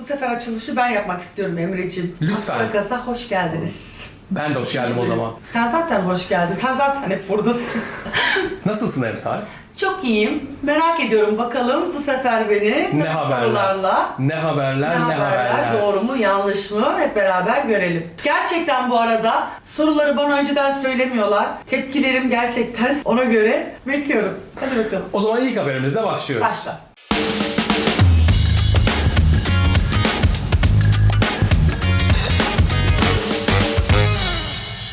Bu sefer açılışı ben yapmak istiyorum Emre'ciğim. Lütfen. Asparagas'a hoş geldiniz. Ben de hoş geldim o zaman. Sen zaten hoş geldin. Sen zaten hep buradasın. Nasılsın Emsal? Çok iyiyim. Merak ediyorum bakalım bu sefer beni Ne nasıl haberler? sorularla Ne haberler, ne, ne, haberler. Doğru mu, yanlış mı? Hep beraber görelim. Gerçekten bu arada soruları bana önceden söylemiyorlar. Tepkilerim gerçekten ona göre bekliyorum. Hadi bakalım. O zaman ilk haberimizle başlıyoruz. Başla.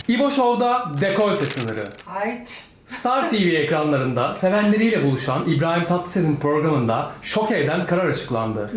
İbo Show'da dekolte sınırı. Hayt. Star TV ekranlarında sevenleriyle buluşan İbrahim Tatlıses'in programında şok eden karar açıklandı.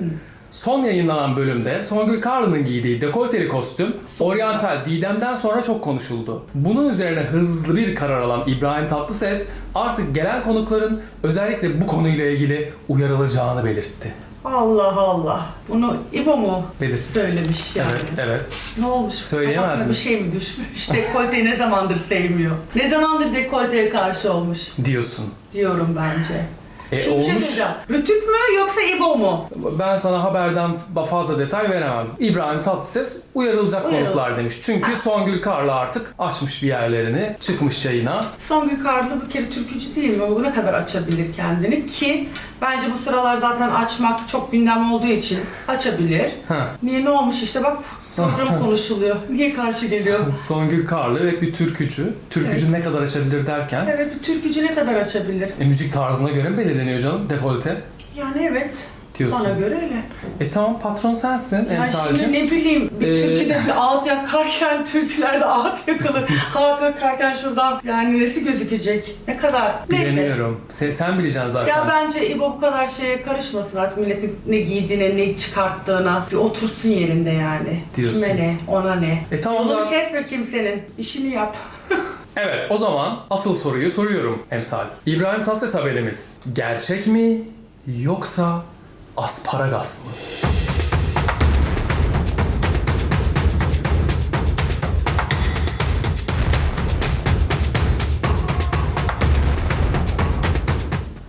Son yayınlanan bölümde Songül Karlı'nın giydiği dekolteli kostüm oryantal Didem'den sonra çok konuşuldu. Bunun üzerine hızlı bir karar alan İbrahim Tatlıses artık gelen konukların özellikle bu konuyla ilgili uyarılacağını belirtti. Allah Allah. Bunu İbo mu Belirtti. söylemiş yani? Evet, evet. Ne olmuş? Söyleyemez Kafasına mi? bir şey mi düşmüş? Dekolteyi ne zamandır sevmiyor? Ne zamandır dekolteye karşı olmuş Diyorsun. diyorum bence. E Şimdi bir şey olmuş. söyleyeceğim. Rütük mü yoksa İbo mu? Ben sana haberden fazla detay veremem. İbrahim Tatlıses uyarılacak Uyarıl. konuklar demiş. Çünkü Songül Karlı artık açmış bir yerlerini, çıkmış yayına. Songül Karlı bir kere türkücü değil mi? O ne kadar açabilir kendini ki bence bu sıralar zaten açmak çok gündem olduğu için açabilir. Ha. Niye ne olmuş işte bak Son- program konuşuluyor. Niye karşı geliyor? Songül Karlı evet bir türkücü. Türkücü ne kadar açabilir derken Evet bir türkücü ne kadar açabilir? e, müzik tarzına göre mi belirleniyor canım dekolte Yani evet diyorsun. bana göre öyle. E tamam patron sensin Ya emsalcim. şimdi ne bileyim bir Ee, türküde bir ağıt yakarken türkülerde ağıt yakılır. ağıt yakarken şuradan yani nesi gözükecek? Ne kadar? Neyse. Bilemiyorum. Sen, sen bileceksin zaten. Ya bence İbo bu kadar şeye karışmasın artık milletin ne giydiğine, ne çıkarttığına. Bir otursun yerinde yani. Diyorsun. Kime ne, ona ne. E tamam Yolunu zaten. kesme kimsenin. İşini yap. Evet o zaman asıl soruyu soruyorum emsal. İbrahim Tatlıses haberimiz gerçek mi yoksa asparagas mı?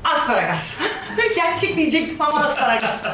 Asparagas. Gerçek diyecektim ama asparagas.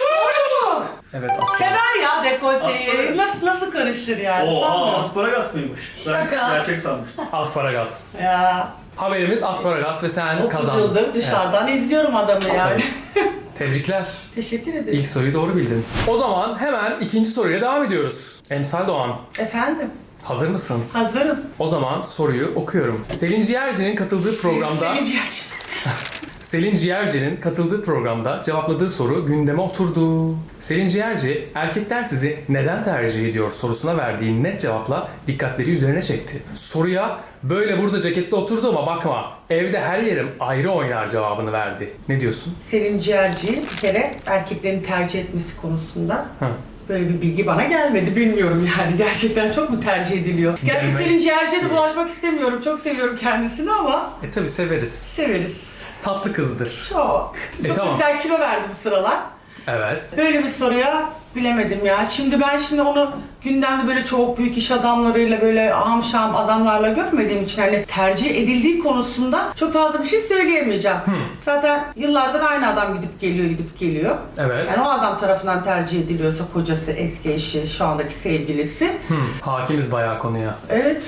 Doğru mu? Evet asparagas. Sever ya dekolteyi. Asparagas. Nasıl, nasıl karışır yani? Oha sanmıyorum. asparagas mıymış? Ben Şaka. gerçek sanmıştım. Asparagas. Ya Haberimiz asparagas ve sen 30 kazandın. yıldır dışarıdan izliyorum adamı yani. Evet. Tebrikler. Teşekkür ederim. İlk soruyu doğru bildin. O zaman hemen ikinci soruyla devam ediyoruz. Emsal Doğan, Efendim, hazır mısın? hazırım. O zaman soruyu okuyorum. Selin Ciğerci'nin katıldığı programda Seni ciğerci. Selin Ciğerci'nin katıldığı programda cevapladığı soru gündeme oturdu. Selin Ciğerci, erkekler sizi neden tercih ediyor sorusuna verdiği net cevapla dikkatleri üzerine çekti. Soruya böyle burada cekette oturduğuma bakma, evde her yerim ayrı oynar cevabını verdi. Ne diyorsun? Selin Ciğerci bir kere erkeklerin tercih etmesi konusunda Hı. böyle bir bilgi bana gelmedi. Bilmiyorum yani. Gerçekten çok mu tercih ediliyor? Gerçi Gelme- Selin Ciğerci'ye de bulaşmak istemiyorum. Çok seviyorum kendisini ama E tabi severiz. severiz. Tatlı kızdır. Çok. E, Çok tamam. güzel kilo verdi bu sıralar. Evet. Böyle bir soruya bilemedim ya. Şimdi ben şimdi onu gündemde böyle çok büyük iş adamlarıyla böyle hamşam adamlarla görmediğim için hani tercih edildiği konusunda çok fazla bir şey söyleyemeyeceğim. Zaten yıllardır aynı adam gidip geliyor gidip geliyor. Evet. Yani o adam tarafından tercih ediliyorsa kocası, eski eşi, şu andaki sevgilisi. Hı, hakimiz bayağı konuya. Evet.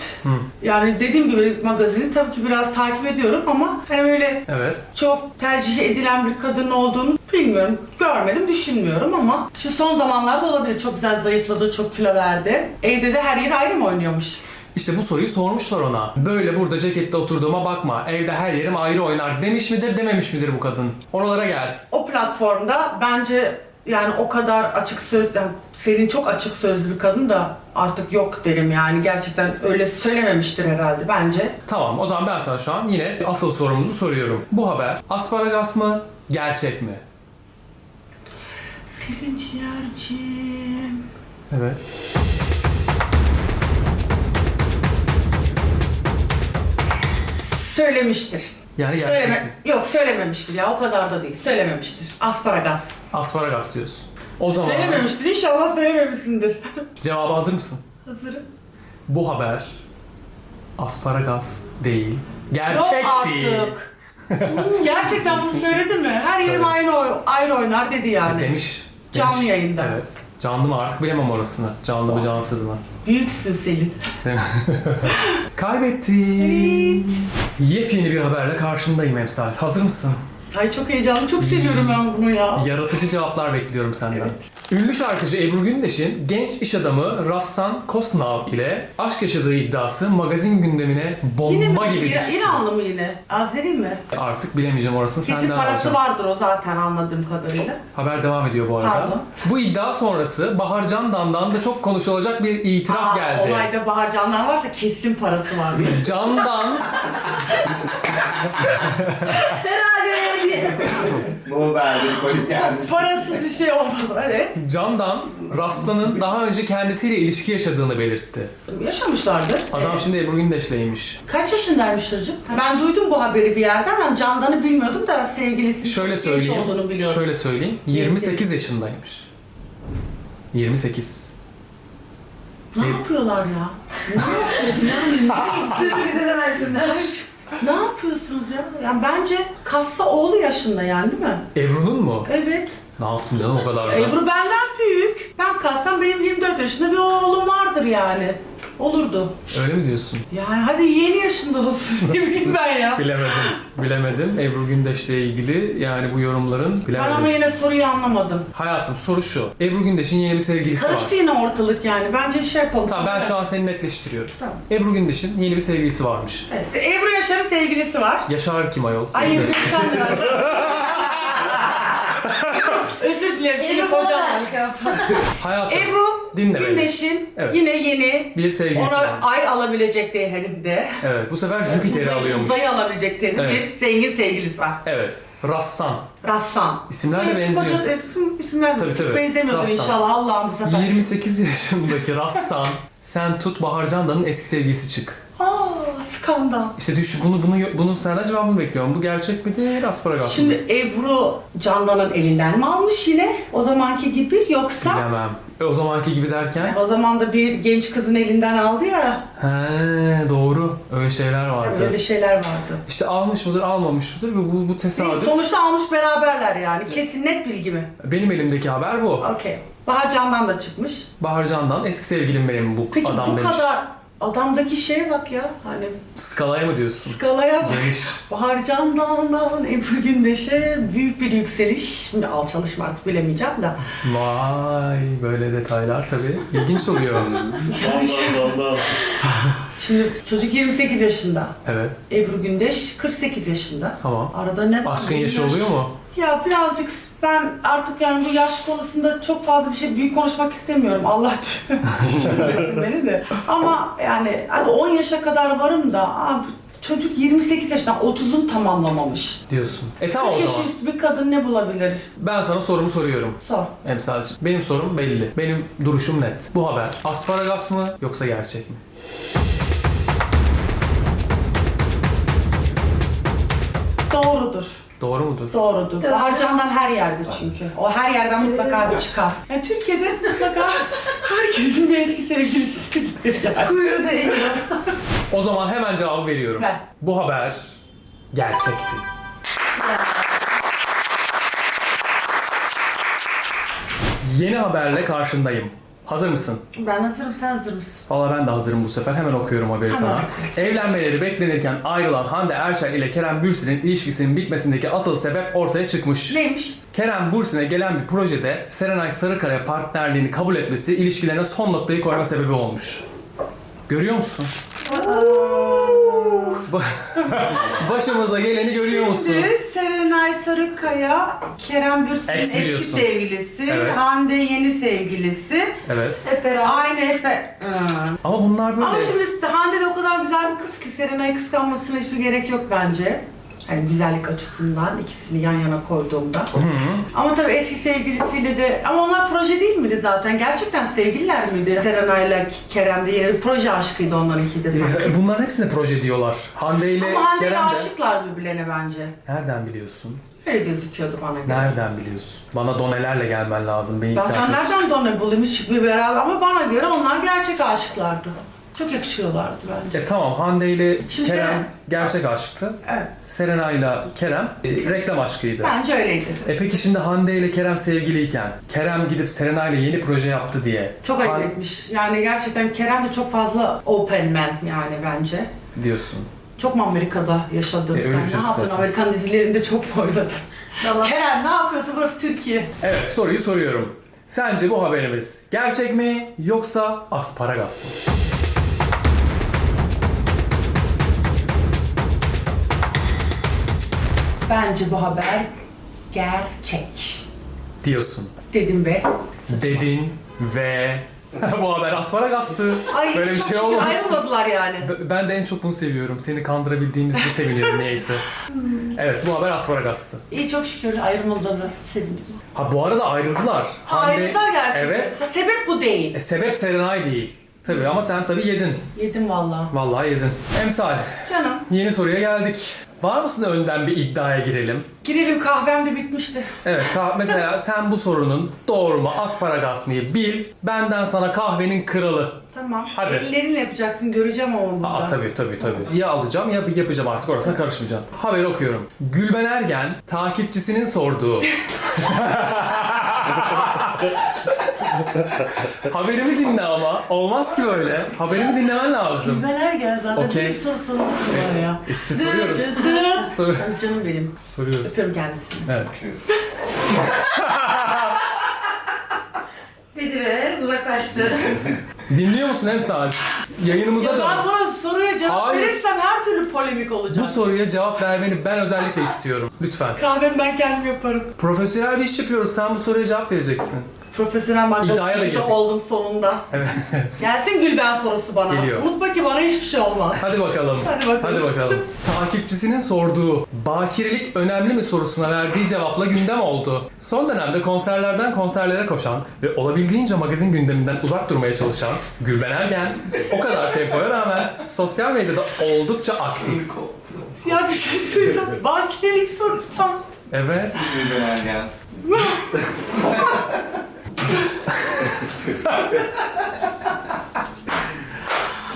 Yani dediğim gibi magazini tabii ki biraz takip ediyorum ama hani böyle Evet. çok tercih edilen bir kadın olduğunu bilmiyorum. Görmedim, düşünmüyorum ama şu son zamanlarda olabilir. Çok güzel zayıfladı, çok kilo verdi. Evde de her yeri ayrı mı oynuyormuş? İşte bu soruyu sormuşlar ona. Böyle burada cekette oturduğuma bakma. Evde her yerim ayrı oynar demiş midir dememiş midir bu kadın? Oralara gel. O platformda bence yani o kadar açık söz, yani Selin çok açık sözlü bir kadın da artık yok derim yani. Gerçekten öyle söylememiştir herhalde bence. Tamam o zaman ben sana şu an yine asıl sorumuzu soruyorum. Bu haber asparagas mı gerçek mi? Selin Ciğerciğim. Evet. Söylemiştir. Yani gerçek Söyleme, mi? yok söylememiştir ya o kadar da değil. Söylememiştir. Asparagas. Asparagas diyorsun. O zaman Söylememiştir. İnşallah söylememişsindir. cevaba hazır mısın? Hazırım. Bu haber asparagas değil. Gerçek Yok artık. Hmm, Gerçekten bunu söyledi mi? Her yerim ayrı, oy- ayrı oynar dedi yani. Demiş. Canlı demiş. yayında. Evet. Canlı mı artık bilemem orasını. Canlı mı cansız mı? Büyüksün Selin. Kaybettik. Yepyeni bir haberle karşındayım Emsal. Hazır mısın? Ay çok heyecanlı. Çok seviyorum ben bunu ya. Yaratıcı cevaplar bekliyorum senden. Ünlü şarkıcı Ebru Gündeş'in genç iş adamı Rassan Kosnav ile aşk yaşadığı iddiası magazin gündemine Yine mi? bomba gibi İra- düştü. İranlı mı yine? Azeri mi? Artık bilemeyeceğim orasını Kesin senden parası alacağım. vardır o zaten anladığım kadarıyla. Haber devam ediyor bu arada. Pardon. Bu iddia sonrası Bahar Candan'dan da çok konuşulacak bir itiraf Aa, geldi. Olayda Bahar Candan varsa kesin parası vardır. Candan Herhalde diye. Bu verdi, kolik gelmiş. Parasız bir şey olmadı. Evet. Candan Rassan'ın daha önce kendisiyle ilişki yaşadığını belirtti. Yaşamışlardır. Adam Evet. şimdi Ebru Gündeş'leymiş. Kaç yaşındaymış çocuk? Ben duydum bu haberi bir yerden ama Candan'ı bilmiyordum da sevgilisi Şöyle genç söyleyeyim. olduğunu biliyorum. Şöyle söyleyeyim. 28 yaşındaymış. 28. Ne yapıyorlar ya? Sırrı bize de versinler. Ne yapıyorsunuz ya? Yani bence kassa oğlu yaşında yani değil mi? Ebru'nun mu? Evet. Ne yaptın canım o kadar da? Ebru benden büyük. Ben kalsam benim 24 yaşında bir oğlum vardır yani. Olurdu. Öyle mi diyorsun? Yani hadi yeni yaşında olsun ne bileyim ben ya. Bilemedim. Bilemedim. Ebru Gündeş'le ilgili yani bu yorumların Ben ama bilemedim. yine soruyu anlamadım. Hayatım soru şu. Ebru Gündeş'in yeni bir sevgilisi var. Karıştı yine ortalık yani. Bence şey yapalım. Tamam ben şu an seni netleştiriyorum. Tamam. Ebru Gündeş'in yeni bir sevgilisi varmış. Evet. Ebru Yaşar'ın sevgilisi var. Yaşar kim ayol? Ay Gündeş. Yaşar Özür dilerim. seni Ebru Polat kocam. aşkım. Hayatım Ebru Dinle beni. Gündeş'in Evet. yine yeni bir sevgilisi var. ona ay alabilecek değerinde. Evet bu sefer Jüpiter'i alıyormuş. Uzayı alabilecek değerinde Evet. bir zengin sevgilisi var. Evet. Rassan. Rassan. İsimler de benziyor. kocası- isim, isimler Tabii, tabii. benzemiyordur Rassan. inşallah Allah'ım bu sefer. 28 yaşındaki Rassan sen tut Bahar Candan'ın eski sevgilisi çık. Aa skandal. İşte düş bunu bunu bunun senden cevabını bekliyorum. Bu gerçek midir? Asparagas mı? Şimdi Ebru Candan'ın elinden mi almış yine o zamanki gibi yoksa Bilemem. E, o zamanki gibi derken? o zaman da bir genç kızın elinden aldı ya. He doğru. Öyle şeyler vardı. Öyle şeyler vardı. İşte almış mıdır almamış mıdır bu, bu, bu tesadüf. Sonuçta almış beraberler yani. Kesin net bilgi mi? Benim elimdeki haber bu. Okey. Bahar Candan da çıkmış. Bahar Candan eski sevgilim benim bu Peki adam bu demiş. kadar adamdaki şeye bak ya. Hani Skalaya mı diyorsun? skalaya bak. Geniş. Bahar Candan'dan Ebru Gündeş'e büyük bir yükseliş. Şimdi al çalışma artık bilemeyeceğim de. Vay böyle detaylar tabii. İlginç oluyor. Şimdi çocuk 28 yaşında. evet Ebru Gündeş 48 yaşında. tamam. Arada ne var? Aşkın yaşı yaş- oluyor mu? Ya birazcık ben artık yani bu yaş konusunda çok fazla bir şey büyük konuşmak istemiyorum. Allah düşünmesin beni de. Ama yani hadi 10 yaşa kadar varım da abi çocuk 28 yaşında 30'un tamamlamamış. Diyorsun. E 40 tamam o yaş zaman. üstü bir kadın ne bulabilir? Ben sana sorumu soruyorum. Sor. Emsalcığım. Benim sorum belli. Benim duruşum net. Bu haber asparagas mı yoksa gerçek mi? Doğrudur. Doğru mudur? Doğrudur. Doğru. Bahar Candan her yerde çünkü. O her yerden mutlaka bir çıkar. Yani Türkiye'de mutlaka herkesin bir eski sevgilisidir yani. Kuyruğu da eğiyor. O zaman hemen cevabı veriyorum. Ver. Bu haber gerçekti. Yeni haberle karşındayım. Hazır mısın? Ben hazırım, sen hazır mısın? Valla ben de hazırım bu sefer. Hemen okuyorum haberi sana. Evlenmeleri beklenirken ayrılan Hande Erçel ile Kerem Bürsin'in ilişkisinin bitmesindeki asıl sebep ortaya çıkmış. Neymiş? Kerem Bürsin'e gelen bir projede Serenay Sarıkaya partnerliğini kabul etmesi ilişkilerine son noktayı koyma sebebi olmuş. Görüyor musun? Ba- Başımıza geleni görüyor musun? Şimdi Serenay Sarıkaya, Kerem Bürsin'in Ex eski biliyorsun. sevgilisi, Evet. Hande yeni sevgilisi. Evet. Hep beraber. Aynı hep... Hı. Ama bunlar böyle... Ama şimdi Hande de o kadar güzel bir kız ki Serenay'ı kıskanmasına hiçbir gerek yok bence. Hani güzellik açısından ikisini yan yana koyduğumda. Ama tabii eski sevgilisiyle de... Ama onlar proje değil miydi zaten? Gerçekten sevgililer miydi? Serenay'la Kerem bir proje aşkıydı onlarınki de sanki. E, Bunların hepsine proje diyorlar. Hande ile Ama Hande'yle Kerem de... aşıklar birbirlerine bence. Nereden biliyorsun? Öyle gözüküyordu bana göre. Nereden biliyorsun? Bana donelerle gelmen lazım. Beni Ben ikna sen için. nereden dona bulayım hiç bir beraber ama bana göre onlar gerçek aşıklardı. Çok yakışıyorlardı bence. E tamam Hande ile Şimdi Kerem Seren- gerçek aşktı. Evet. Serena ile Kerem e, reklam aşkıydı. Bence öyleydi. E peki şimdi Hande ile Kerem sevgiliyken Kerem gidip Serena ile yeni proje yaptı diye. Çok ayıp Han- etmiş. Yani gerçekten Kerem de çok fazla open man yani bence. diyorsun. Çok mu Amerika'da yaşadın E, öyle sen? Ne çocuk yaptın? zaten. Amerikan dizilerinde çok mu oynadın? Kerem ne yapıyorsun? Burası Türkiye. Evet soruyu soruyorum. Sence bu haberimiz gerçek mi yoksa asparagas mı? Bence bu haber gerçek. Diyorsun. Dedim be. Dedin ve bu haber asparagastı. Ay, Böyle bir çok şey şükür olmamıştı. Ayrılmadılar yani. B- Ben de en çok bunu seviyorum. Seni kandırabildiğimizde seviniyorum neyse. Evet bu haber asparagastı. İyi çok şükür ayrılmadılar. Sevindim. Ha bu arada ayrıldılar. Ha, Hande- ayrıldılar gerçekten. Evet. Ha, sebep bu değil. E, sebep Serenay değil. Tabii ama sen tabii yedin. Yedim valla. Vallahi yedin. Emsal, Canım. yeni soruya geldik. Var mısın önden bir iddiaya girelim? Girelim kahvem de bitmişti. Evet, kah- mesela sen bu sorunun doğru mu, asparagas mı bil. Benden sana kahvenin kralı. Tamam. Hadi. Ellerinle yapacaksın göreceğim burada. Aa tabii tabii tabii. Ya alacağım ya yapacağım artık orasına karışmayacağım. Haber okuyorum. Gülben Ergen takipçisinin sorduğu. Haberimi dinle ama. Olmaz ki böyle. Haberimi dinlemen lazım. Ben Ergen zaten Okey. bir soru sorun var ya. İşte soruyoruz. Sor- Ay canım benim. soruyoruz. Öpüyorum kendisini. Evet. Dedi ve uzaklaştı. Dinliyor musun Emsal? Yayınımıza Ya ben dön. buna soruya cevap Hayır. verirsem her türlü polemik olacak. Bu soruya cevap vermeni ben özellikle istiyorum. Lütfen. Kahvemi ben kendim yaparım. Profesyonel bir iş yapıyoruz. Sen bu soruya cevap vereceksin. Profesyonel İddiaya da girdik. oldum sonunda. Evet. Gelsin Gülben sorusu bana. Geliyor. Unutma ki bana hiçbir şey olmaz. Hadi bakalım. Hadi bakalım. Hadi bakalım. Takipçisinin sorduğu bakirelik önemli mi sorusuna verdiği cevapla gündem oldu. Son dönemde konserlerden konserlere koşan ve olabildiğince magazin gündeminden uzak durmaya çalışan Gülben Ergen o kadar tempoya rağmen sosyal medyada oldukça aktif. Ya bir şey söyleyeceğim. Bakirelik sorusu tam. Evet. Gülben Ergen.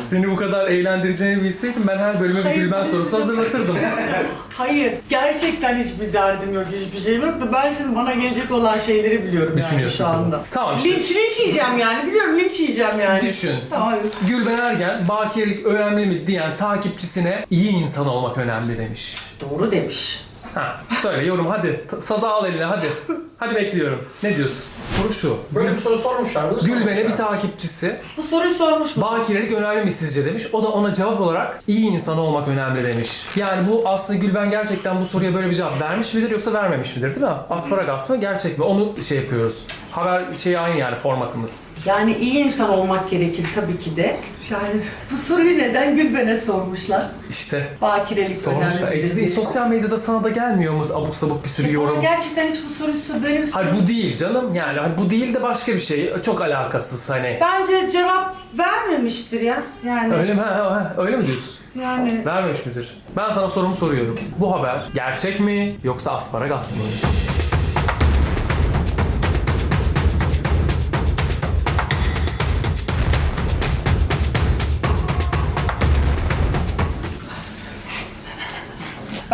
Seni bu kadar eğlendireceğini bilseydim ben her bölüme bir Hayır, Gülben hayır. sorusu hazırlatırdım. Hayır. Gerçekten hiçbir derdim yok. Hiçbir şeyim yok da ben şimdi bana gelecek olan şeyleri biliyorum yani Düşünüyorsun şu anda. Tamam işte. Linç, linç yiyeceğim yani. Biliyorum linç yiyeceğim yani. Düşün. Tamam. Gülben Ergen bakirelik önemli mi diyen takipçisine iyi insan olmak önemli demiş. Doğru demiş. Ha, söyle yorum hadi. Saza al eline hadi. Hadi bekliyorum. Ne diyorsun? Soru şu. Böyle bir soru sormuşlar. Bunu Gülben'e sormuşlar. bir takipçisi Bu soruyu sormuş mu? bakirelik önemli mi sizce demiş. O da ona cevap olarak iyi insan olmak önemli demiş. Yani bu aslında Gülben gerçekten bu soruya böyle bir cevap vermiş midir yoksa vermemiş midir değil mi? Asparagas mı gerçek mi? Onu şey yapıyoruz. Haber şey aynı yani formatımız. Yani iyi insan olmak gerekir tabii ki de. Yani bu soruyu neden Gülben'e sormuşlar? İşte Bakirelik sormuşlar. önemli. E, sosyal medyada sana da gelmiyor mu abuk sabuk bir sürü Ya yorum? Gerçekten hiç bu soruyu sor- böyle bir soru. Hayır bu değil canım. Yani hani bu değil de başka bir şey. Çok alakasız hani. Bence cevap vermemiştir ya. Yani Öyle mi? Ha, ha, öyle mi diyorsun? yani Vermemiş midir? Ben sana sorumu soruyorum. Bu haber gerçek mi yoksa asparagas mı?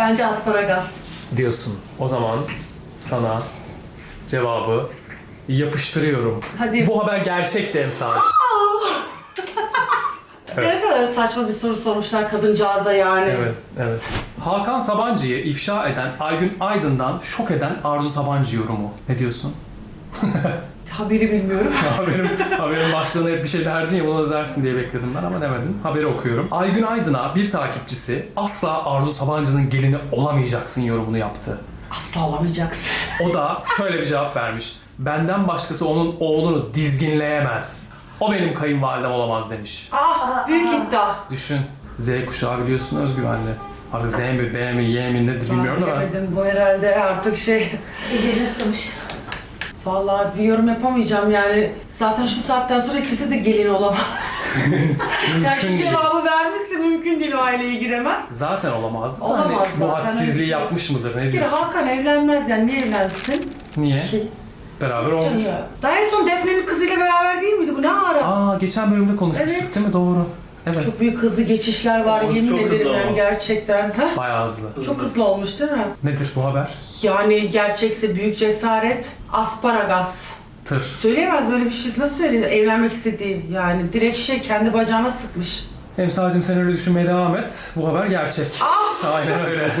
Bence asparagas. Diyorsun. O zaman sana cevabı yapıştırıyorum. Hadi. Bu haber gerçek de emsal. Evet. Ne kadar saçma bir soru sormuşlar kadıncağıza yani. Evet, evet. Hakan Sabancı'yı ifşa eden Aygün Aydın'dan şok eden Arzu Sabancı yorumu. Ne diyorsun? Haberi bilmiyorum. haberim, haberin başlığına hep bir şey derdin ya buna da dersin diye bekledim ben ama demedim. Haberi okuyorum. Aygün Aydın'a bir takipçisi asla Arzu Sabancı'nın gelini olamayacaksın yorumunu yaptı. Asla olamayacaksın. O da şöyle bir cevap vermiş. Benden başkası onun oğlunu dizginleyemez. O benim kayınvalidem olamaz demiş. Ah büyük iddia. Düşün. Z kuşağı biliyorsun özgüvenli. Artık Z mi, B mi, Y mi nedir bilmiyorum da ben. Bilemedim bu herhalde artık şey. Eceline sımış. Vallahi bir yorum yapamayacağım yani. Zaten şu saatten sonra istese de gelin olamaz. yani şu değil. cevabı vermişse mümkün değil o aileye giremez. Zaten olamazdı da Olamaz hani zaten, bu öyle bir hadsizliği şey. yapmış mıdır ne Bir kere diyorsun? Hakan evlenmez yani niye evlensin Niye? ki? Beraber olmuş. Canım. Daha en son Defne'nin kızıyla beraber değil miydi bu ne ara? Aa geçen bölümde konuşmuştuk Evet. değil mi? Doğru. Evet. Çok büyük hızlı geçişler var Olması yemin çok ederim hızlı yani ama. gerçekten. Heh, Bayağı hızlı. Çok hızlı olmuş değil mi? Nedir bu haber? Yani gerçekse büyük cesaret, asparagas. Tır. Söyleyemez böyle bir şey. Nasıl söyleyecek? Evlenmek istediği yani direkt şey kendi bacağına sıkmış. Emsalcığım sen öyle düşünmeye devam et. Bu haber gerçek. Ah! Aynen öyle.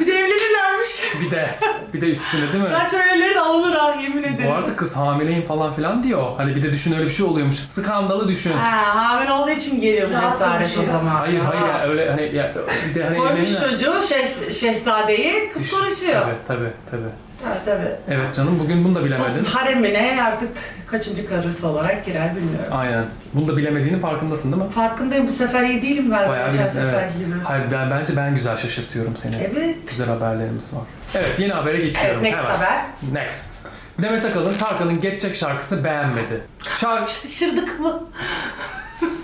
Bir de evlenirlermiş. bir de bir de üstüne değil mi? Bence öyleleri de alınır ha yemin ederim. Bu arada kız hamileyim falan filan diyor. Hani bir de düşün öyle bir şey oluyormuş. Skandalı düşün. Ha, hamile olduğu için geliyor bu cesaret o zaman. Hayır Ha. hayır yani öyle hani ya, bir de hani Koymuş çocuğu şeh, şehzadeyi kız konuşuyor. Tabii tabii tabii. Tabii. Evet canım bugün bunu da bilemedin. Haremine artık kaçıncı karısı olarak girer bilmiyorum. Aynen. Bunu da bilemediğinin farkındasın değil mi? Farkındayım bu sefer iyi değilim galiba Bayağı bir evet. gibi. Hayır ben bence ben güzel şaşırtıyorum seni. Evet. Güzel haberlerimiz var. Evet yeni habere geçiyorum Evet next hemen. haber. Next. Demet Akalın Tarkan'ın Geçecek şarkısını beğenmedi. Şarkı... Şaşırdık mı?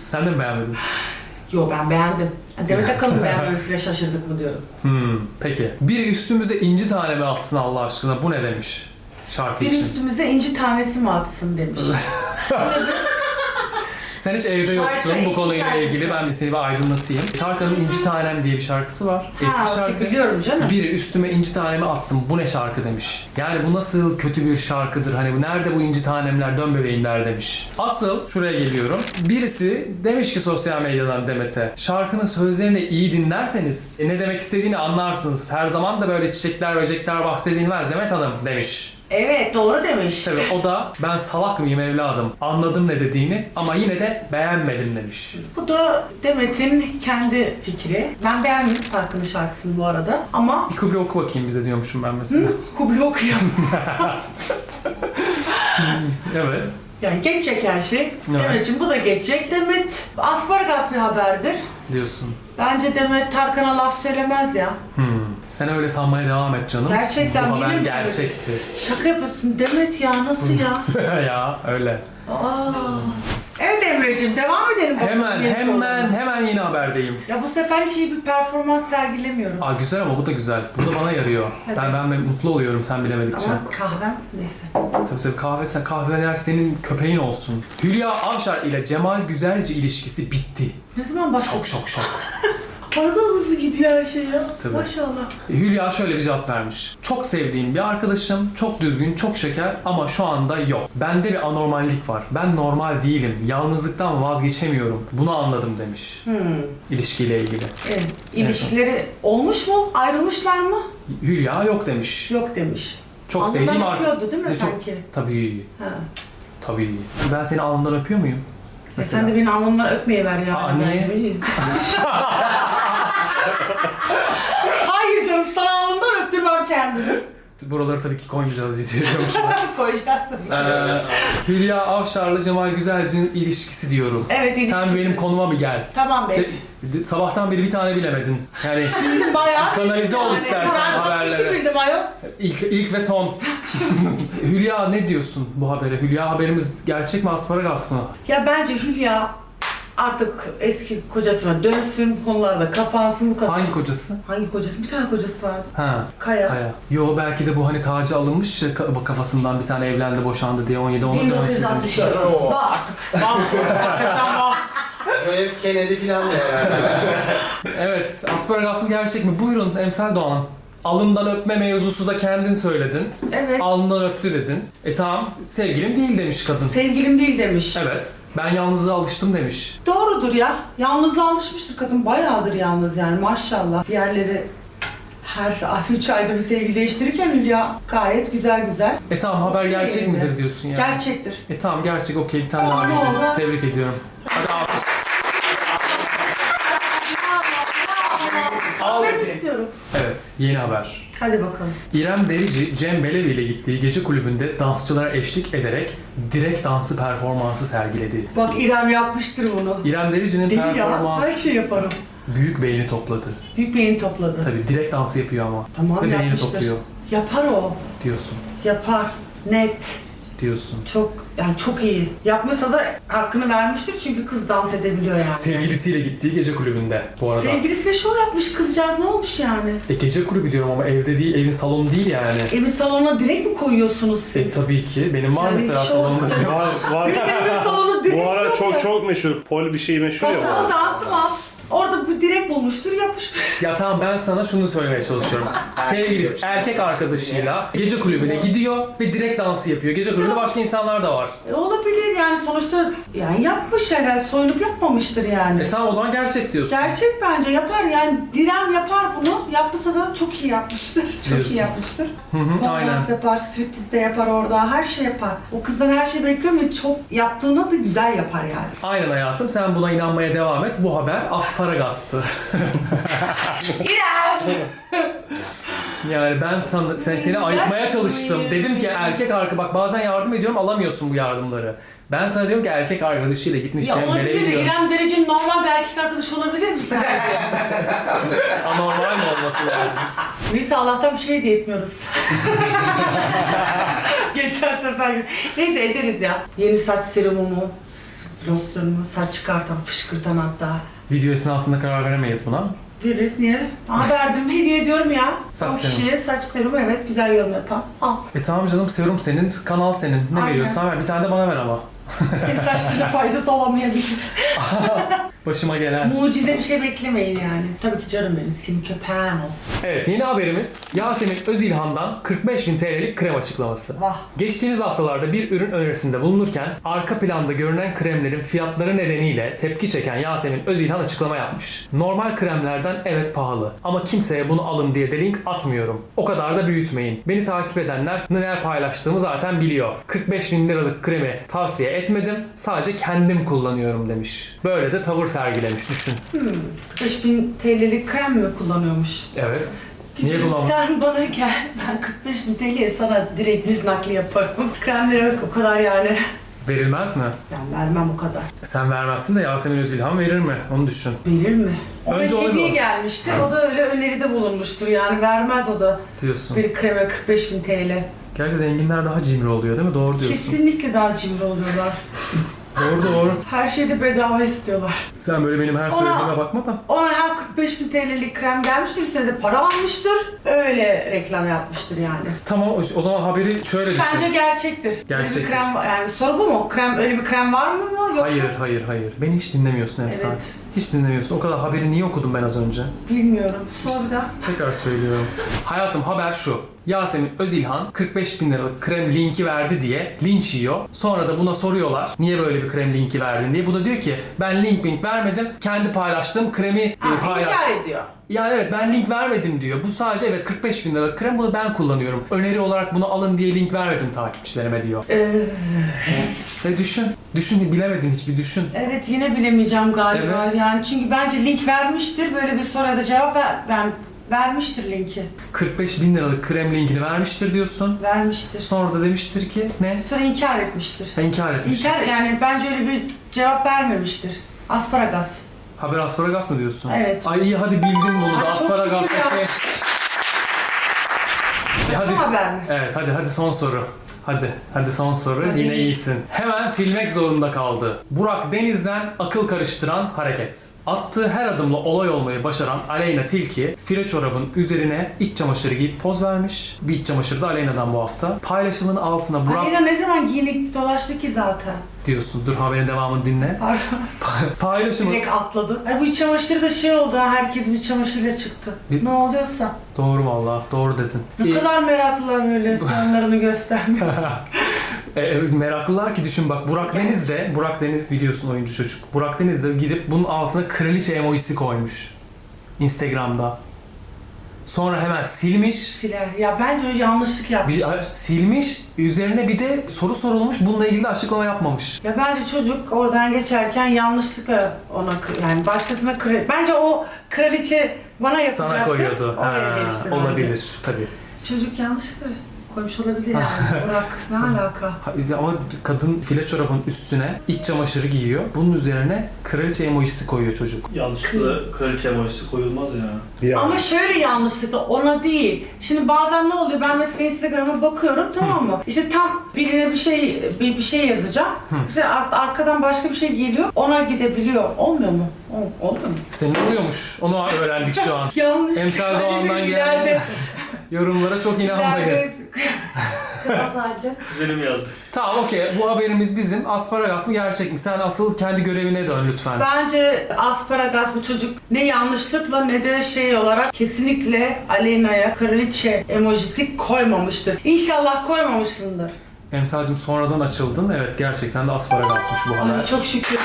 Sen de mi beğenmedin? Yo ben beğendim. Demet Akalın beğenmemesiyle şaşırdık mı diyorum. Hmm, peki. Biri üstümüze inci tane mi atsın Allah aşkına? Bu ne demiş? Şarkı Bir için. üstümüze inci tanesi mi atsın demiş. Sen hiç evde Şarkı, yoksun bu eski konuyla şarkısı. ilgili ben de seni bir aydınlatayım. Tarkan'ın İnci Tanem diye bir şarkısı var. Eski ha, şarkı. biliyorum canım. Biri üstüme inci tanemi atsın bu ne şarkı demiş. Yani bu nasıl kötü bir şarkıdır hani bu nerede bu inci tanemler dön bebeğimler demiş. Asıl şuraya geliyorum. Birisi demiş ki sosyal medyadan Demet'e şarkının sözlerini iyi dinlerseniz e, ne demek istediğini anlarsınız. Her zaman da böyle çiçekler böcekler bahsedilmez Demet Hanım demiş. Evet doğru demiş. Tabii o da ben salak mıyım evladım anladım ne dediğini ama yine de beğenmedim demiş. Bu da Demet'in kendi fikri. Ben beğendim Tarkan'ın şarkısını bu arada. Ama Bir kuble oku bakayım bize diyormuşum ben mesela. Kuble okuyor. Evet. Yani geçecek her şey. Evet. Demet'ciğim bu da geçecek. Demet asparagas bir haberdir. Diyorsun. Bence Demet Tarkan'a laf söylemez ya. Hmm. Sen öyle sanmaya devam et canım. Gerçekten Bu haber benim- gerçekti. Şaka yapıyorsun Demet ya nasıl ya? ya öyle. Aa. Evet Emre'cim devam edelim. bakalım Hemen yeni hemen hemen yeni haberdeyim. Ya bu sefer iyi bir performans sergilemiyorum. Aa güzel ama bu da güzel. Bu da bana yarıyor. Evet. Ben ben, ben mutlu oluyorum sen bilemedikçe. Ama kahvem neyse. Tabii tabii kahve sen kahveler senin köpeğin olsun. Hülya Avşar ile Cemal Güzelci ilişkisi bitti. Ne zaman başladı? Şok şok şok. Arada hızlı gidiyor her şey ya. Tabii. Maşallah. Hülya şöyle bir cevap vermiş. Çok sevdiğim bir arkadaşım, çok düzgün, çok şeker ama şu anda yok. Bende bir anormallik var. Ben normal değilim. Yalnızlıktan vazgeçemiyorum. Bunu anladım demiş. Hmm. İlişkiyle ilgili. Evet. İlişkileri olmuş mu? Ayrılmışlar mı? Hülya yok demiş. Yok demiş. Çok Alnından sevdiğim arkadaşım. öpüyordu değil mi sanki? Tabii. Ha. Tabii. Ben seni alnından öpüyor muyum? E sen de beni alnımdan öpmeyi ver ya. Aa, niye? Hayır canım sana alnımdan öptürmem kendimi. Buraları tabii ki koymayacağız videoya. Koyacaksın. Ee, Hülya Avşar'la Cemal Güzelci'nin ilişkisi diyorum. Evet ilişki. Sen benim konuma bir gel. Tamam be. Sabahtan beri bir tane bilemedin. Yani bayağı. Kanalize ol istersen haberlere. bildim ayol. ilk, ilk ve son. Hülya ne diyorsun bu habere? Hülya haberimiz gerçek mi asparagas mı? Ya bence Hülya artık eski kocasına dönsün, bu konularda kapansın bu kadar. Hangi kocası? Hangi kocası? Bir tane kocası vardı. Ha. Kaya. Kaya. Yo belki de bu hani tacı alınmış ya ka- kafasından bir tane evlendi boşandı diye 17 ona dönsün demiş. 1960. Bak. Hakikaten bak. John F. Kennedy falan da herhalde. Evet, asparagas mı gerçek mi? Buyurun Emsal Doğan. Alından öpme mevzusu da kendin söyledin. Evet. Alnından öptü dedin. E tamam, sevgilim değil demiş kadın. Sevgilim değil demiş. Evet, ben yalnızlığa alıştım demiş. Doğrudur ya. Yalnızlığa alışmıştır kadın. Bayağıdır yalnız yani maşallah. Diğerleri her saat 3 ayda bir sevgi değiştirirken Hülya gayet güzel güzel. E tamam, haber Okey gerçek yerinde. midir diyorsun yani? Gerçektir. E tamam, gerçek okey bir tane Oldu, daha oldu. Tebrik ediyorum. Hadi alkış. Aferin istiyorum. Evet, yeni haber. Hadi bakalım. İrem Derici, Cem Belevi ile gittiği gece kulübünde dansçılara eşlik ederek direkt dansı performansı sergiledi. Bak İrem yapmıştır bunu. İrem Derici'nin Deli ya. Her performansı şey yaparım. büyük beğeni topladı. Büyük beğeni topladı. Tabii direkt dansı yapıyor ama. Tamam Ve beğeni yapmıştır. topluyor Yapar o. diyorsun. Yapar. Net. Diyorsun. Çok yani çok iyi. Yapmasa da hakkını vermiştir çünkü kız dans edebiliyor yani. Sevgilisiyle gittiği gece kulübünde bu arada. Sevgilisiyle şov yapmış kızcağız ne olmuş yani? E gece kulübü diyorum ama evde değil, evin salonu değil yani. Evin salonuna direkt mi koyuyorsunuz E siz? tabii ki. Benim var Yani mesela şov- salonda. Var, var. Evin salonu direkt Bu ara çok çok meşhur. Pol bir şey meşhur ya. bu Hatta var. Orada bulmuştur yapışmış. Ya tamam ben sana şunu söylemeye çalışıyorum. Sevgilisi erkek arkadaşıyla gece kulübüne gidiyor ve direkt dansı yapıyor. Gece kulübünde başka insanlar da var. E, olabilir yani sonuçta yani yapmış herhalde soyunup yapmamıştır yani. E tamam o zaman gerçek diyorsun. Gerçek bence yapar yani Direm yapar bunu. Yapmasa da çok iyi yapmıştır. Çok Diyorsun. iyi yapmıştır. Hı hı, Dans aynen. yapar, striptiz de yapar orada. Her şey yapar. O kızdan her şey bekliyorum ve çok yaptığını da güzel yapar yani. Aynen hayatım sen buna inanmaya devam et. Bu haber asparagastı. İrem! Yani ben sana, sen, seni ayıtmaya çalıştım. Dedim ki erkek arka bak bazen yardım ediyorum alamıyorsun bu yardımları. Ben sana diyorum ki erkek arkadaşıyla gitmiş Ya Cem olabilir de. İrem Derece'nin normal bir erkek arkadaşı olabilir mi sen? Anormal mi olması lazım? Neyse Allah'tan bir şey hediye etmiyoruz. Geçen sefer gibi. Neyse ederiz ya. Yeni saç serumumu, losyonumu, saç çıkartan, fışkırtan hatta. Video esnasında karar veremeyiz buna. Veririz niye? Aa verdim hediye ediyorum ya. Saç o serumu. kişiye saç serumu evet güzel yorum yapan. Al. E tamam canım serum senin, kanal senin. Ne Aynen. veriyorsan ver. Bir tane de bana ver ama. Senin saçlarına faydası olamayabilir. Başıma gelen. Mucize bir şey beklemeyin yani. Tabii ki canım benim senin köpeğin olsun. Evet yeni haberimiz Yasemin Özilhan'dan 45.000 TL'lik krem açıklaması. Vah. Geçtiğimiz haftalarda bir ürün önerisinde bulunurken arka planda görünen kremlerin fiyatları nedeniyle tepki çeken Yasemin Özilhan açıklama yapmış. Normal kremlerden evet pahalı ama kimseye bunu alın diye de link atmıyorum. O kadar da büyütmeyin. Beni takip edenler neler paylaştığımı zaten biliyor. 45 bin liralık kremi tavsiye etmedim sadece kendim kullanıyorum demiş. Böyle de tavır sergilemiş düşün. 5000 TL'lik krem mi kullanıyormuş? Evet. Niye Güzel, kullanmadın? Sen bana gel. Ben 45 bin TL'ye sana direkt yüz nakli yaparım. Kremlere o kadar yani. Verilmez mi? Ben vermem o kadar. Sen vermezsin de Yasemin Özilhan verir mi? Onu düşün. Verir mi? Ona Önce onu hediye bir- gelmiştir. O da öyle öneride bulunmuştur. Yani vermez o da Diyorsun. bir kreme 45 bin TL. Gerçi zenginler daha cimri oluyor değil mi? Doğru diyorsun. Kesinlikle daha cimri oluyorlar. Doğru doğru. Her şeyde bedava istiyorlar. Sen böyle benim her söylediğime bakma da. Ona hem 45 bin TL'lik krem gelmiştir, üstüne de para almıştır. Öyle reklam yapmıştır yani. Tamam o, o zaman haberi şöyle düşün. Bence gerçektir. Öyle Gerçektir. bir krem, yani soru bu mu? Krem, öyle bir krem var mı mı? Yoksa Hayır hayır hayır. Beni hiç dinlemiyorsun Efsane. Evet. Hiç dinlemiyorsun. O kadar haberi niye okudum ben az önce? bilmiyorum. Sor daha. Tekrar söylüyorum. Hayatım haber şu. Yasemin Özilhan 45 bin liralık krem linki verdi diye linç yiyor. Sonra da buna soruyorlar. Niye böyle bir krem linki verdin diye. Bu da diyor ki ben link link vermedim. Kendi paylaştığım kremi Ha, e, paylaş. inkar ediyor. Yani evet ben link vermedim diyor. Bu sadece evet 45 bin liralık krem bunu ben kullanıyorum. Öneri olarak bunu alın diye link vermedim takipçilerime diyor. Ee, Ve düşün. Düşün bilemedin hiçbir düşün. evet yine bilemeyeceğim galiba. Evet. Yani çünkü bence link vermiştir. Böyle bir soruya da cevap ver, ben vermiştir linki. 45 bin liralık krem linkini vermiştir diyorsun. Vermiştir. Sonra da demiştir ki ne? Sonra inkar etmiştir. Ha, İnkar etmiştir. İnkar yani bence öyle bir cevap vermemiştir. Asparagas. Haber asparagas mı diyorsun? Evet. Ay iyi hadi bildin bunu da Ay, çok asparagas. şükür ya. E, hadi. Haber mi? Evet hadi hadi son soru. Hadi hadi son soru. Hadi. Yine iyisin. Hemen silmek zorunda kaldı. Burak Deniz'den akıl karıştıran hareket. Attığı her adımla olay olmayı başaran Aleyna Tilki, file çorabın üzerine iç çamaşırı giyip poz vermiş. Bir iç çamaşırı da Aleyna'dan bu hafta. Paylaşımın altına Burak Aleyna ne zaman giyinik dolaştı ki zaten? diyorsun. Dur haberin devamını dinle. Pardon. Paylaşımın... Direkt atladı. Ay bu iç çamaşırı da şey oldu ha, herkes bir çamaşırla çıktı. Bir- Ne oluyorsa. Doğru valla. Doğru dedin. Ne İyi. kadar meraklılar böyle yanlarını göstermiyor. E, evet, meraklılar ki düşün bak Burak Deniz de Burak Deniz biliyorsun oyuncu çocuk. Burak Deniz de gidip bunun altına kraliçe emojisi koymuş. Instagram'da. Sonra hemen silmiş. Siler. Ya bence o yanlışlık yapmış. Bir, silmiş. Üzerine bir de soru sorulmuş. Bununla ilgili açıklama yapmamış. Ya bence çocuk oradan geçerken yanlışlıkla ona yani başkasına kra- bence o kraliçe bana yapacaktı. Sana koyuyordu. Oraya Ha, geçti bence. olabilir tabii. Çocuk yanlışlıkla koymuş olabilir yani. Burak ne alaka? Ha, Ama kadın file çorabın üstüne iç çamaşırı giyiyor. Bunun üzerine kraliçe emojisi koyuyor çocuk. Yanlışlıkla kraliçe emojisi koyulmaz ya. Ya. Ama şöyle yanlışlıkla ona değil. Şimdi bazen ne oluyor? Ben mesela Instagram'a bakıyorum tamam mı? İşte tam birine bir şey bir, bir şey yazacağım. İşte ar- arkadan başka bir şey geliyor. Ona gidebiliyor. Olmuyor mu? Ol- Olmuyor mu? Senin oluyormuş. Onu öğrendik şu an. Yanlış. Emsal Doğan'dan gelen ileride- yorumlara çok inanmayın. Ağacı. Kuzenim yazmış. Tamam okey. Bu haberimiz bizim. Asparagas mı gerçek mi? Sen asıl kendi görevine dön lütfen. Bence asparagas bu çocuk ne yanlışlıkla ne de şey olarak kesinlikle Aleyna'ya kraliçe emojisi koymamıştır. İnşallah koymamışsındır. Emsal'cim sonradan açıldın. Evet gerçekten de asparagasmış bu haber. Ay çok şükür.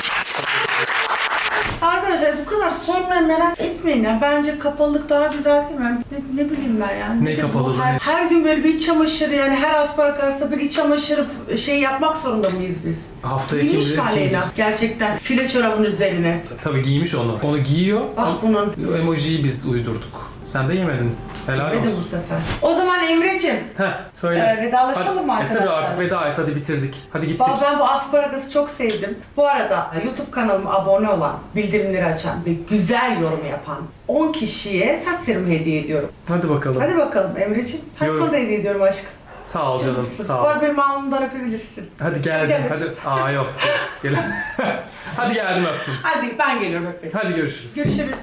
Kadar sonuna merak etmeyin ya. Bence kapalılık daha güzel değil mi? Ne, ne bileyim ben yani. Ne kapalılığı, Her, her gün böyle bir iç çamaşırı yani her asparagasla bir iç çamaşırı şey yapmak zorunda mıyız biz? Haftaya kim Giymiş bilir kim bilir. gerçekten file çorabın üzerine. Tabii giymiş onu. Onu giyiyor. Bak bunun. Emojiyi biz uydurduk. Sen de yemedin. Helal de bu olsun. sefer. O zaman Emre'cim Heh söyle. e, vedalaşalım mı Hadi- E tabii arkadaşlar? artık veda et hadi bitirdik. Hadi gittik. Vallahi ben bu asparagası çok sevdim. Bu arada e, YouTube kanalıma abone olan, bildirimleri açan ve güzel yorum yapan 10 kişiye saç serumu hediye ediyorum. Hadi bakalım. Hadi bakalım Emre'ciğim. Hadi Yorum. sana da hediye ediyorum aşkım. Sağ ol canım. Sağ Bu ol. arada benim alnımdan öpebilirsin. Hadi geleceğim. Hadi Hadi. Aa yok. Gel. hadi geldim öptüm. Hadi ben geliyorum öpeyim. Hadi görüşürüz. Görüşürüz.